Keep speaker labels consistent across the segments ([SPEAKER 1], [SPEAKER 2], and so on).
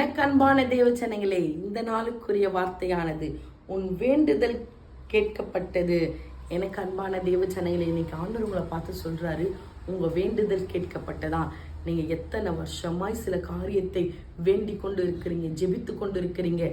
[SPEAKER 1] எனக்கு அன்பான தேவச்சனங்களே இந்த நாளுக்குரிய வார்த்தையானது உன் வேண்டுதல் கேட்கப்பட்டது. எனக்கு அன்பான தேவச்சனங்களே இன்னைக்கு ஆண்டவர் உங்களை பார்த்து சொல்றாரு. உங்கள் வேண்டுதல் கேட்கப்பட்டதா? நீங்கள் எத்தனை வருஷமாய் சில காரியத்தை வேண்டி கொண்டு இருக்கிறீங்க ஜெபித்து கொண்டு இருக்கிறீங்க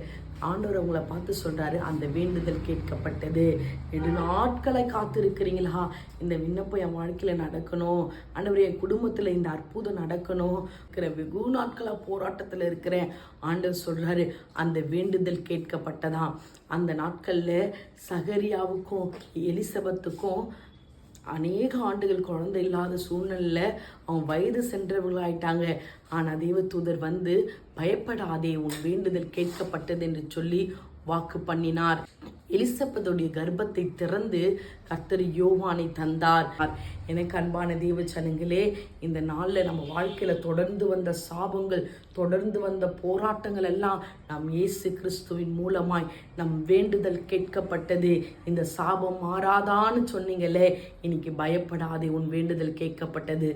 [SPEAKER 1] ஆண்டவர் உங்களை பார்த்து சொல்கிறாரு அந்த வேண்டுதல் கேட்கப்பட்டது. நெடு நாட்களை காத்து இருக்கிறீங்களா இந்த விண்ணப்பம் என் வாழ்க்கையில் நடக்கணும். ஆண்டவர் என் குடும்பத்தில் இந்த அற்புதம் நடக்கணும். இருக்கிற வெகு நாட்களாக போராட்டத்தில் இருக்கிறேன். ஆண்டவர் சொல்கிறாரு அந்த வேண்டுதல் கேட்கப்பட்டதா? அந்த நாட்களில் சகரியாவுக்கும் எலிசபெத்துக்கும் அநேக ஆண்டுகள் குழந்தை இல்லாத சூழ்நிலையில் அவன் வயது சென்றவர்களாயிட்டாங்க. ஆனால் தேவதூதர் வந்து பயப்படாதே உன் வேண்டுதல் கேட்கப்பட்டது என்று சொல்லி வாக்கு பண்ணினார். எலிசபெத்துடைய கர்ப்பத்தை திறந்து கர்த்தர் யோவானை தந்தார். எனக்கு அன்பான தேவ இந்த நாளில் நம்ம வாழ்க்கையில் தொடர்ந்து வந்த சாபங்கள் தொடர்ந்து வந்த போராட்டங்கள் எல்லாம் நம் இயேசு கிறிஸ்துவின் மூலமாய் நம் வேண்டுதல் கேட்கப்பட்டது. இந்த சாபம் மாறாதான்னு சொன்னீங்களே இன்னைக்கு பயப்படாதே உன் வேண்டுதல் கேட்கப்பட்டது.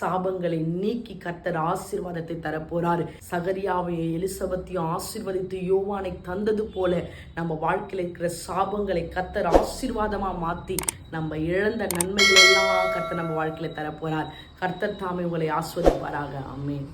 [SPEAKER 1] சாபங்களை நீக்கி கர்த்தர் ஆசீர்வாதத்தை தரப்போறார். சகரியாவையும் எலிசபத்தையும் ஆசீர்வதித்து யோவானை தந்தது போல நம்ம வாழ்க்கையில் இருக்கிற சாபங்களை கத்தர் ஆசீர்வாதமா மாத்தி நம்ம இழந்த நன்மைகள் எல்லாம் கர்த்தர் நம்ம வாழ்க்கையில தரப்போறார். கர்த்தர் தாமே உங்களை ஆஸ்வதிப்பாராக. அம்மேன்